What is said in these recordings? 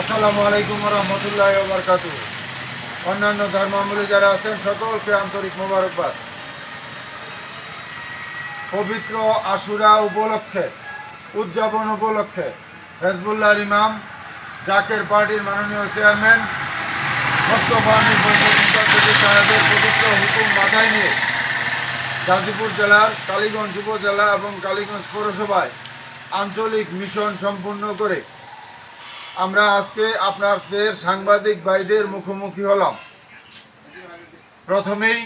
আসসালামু আলাইকুম রহমতুল্লাহ বরকাতু অন্যান্য ধর্মাবলী যারা আছেন, সকলকে আন্তরিক মোবারকবাদ। পবিত্র আশুরা উপলক্ষে, উদযাপন উপলক্ষে, হেজবুল্লাহর ইমাম, জাকের পার্টির মাননীয় চেয়ারম্যান, মোস্তফা সাহেবের পবিত্র হুকুম মাথায় নিয়ে গাজীপুর জেলার কালীগঞ্জ উপজেলা এবং কালীগঞ্জ পৌরসভায় আঞ্চলিক মিশন সম্পূর্ণ করে আমরা আজকে আপনাদের সাংবাদিক ভাইদের মুখোমুখি হলাম। প্রথমেই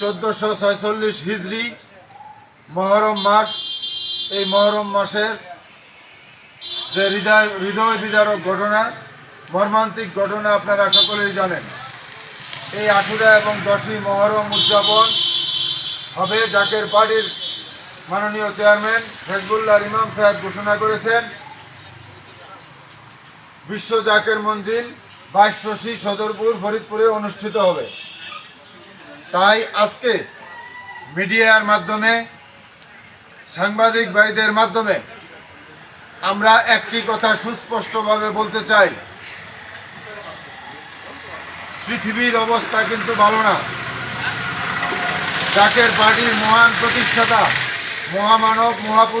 চোদ্দশো ছয়চল্লিশ হিজড়ি মহরম মাস। এই মহরম মাসের যে হৃদয় হৃদয় বিদারক ঘটনা, মর্মান্তিক ঘটনা আপনারা সকলেই জানেন। এই আশুরা এবং দশই মহরম উদযাপন হবে জাকের পার্টির মাননীয় চেয়ারম্যান হেজবুল্লাহ ইমাম সাহেব ঘোষণা করেছেন। বিশ্ব জাকের মঞ্জিল বাইশ রশি সদরপুর, ফরিদপুরে অনুষ্ঠিত হবে। তাই আজকে মিডিয়ার মাধ্যমে, সাংবাদিক ভাইদের মাধ্যমে আমরা একটি কথা সুস্পষ্টভাবে বলতে চাই। পৃথিবীর অবস্থা কিন্তু ভালো না। জাকের পার্টির মহান প্রতিষ্ঠাতা, মহামানব, মহাপুরুষ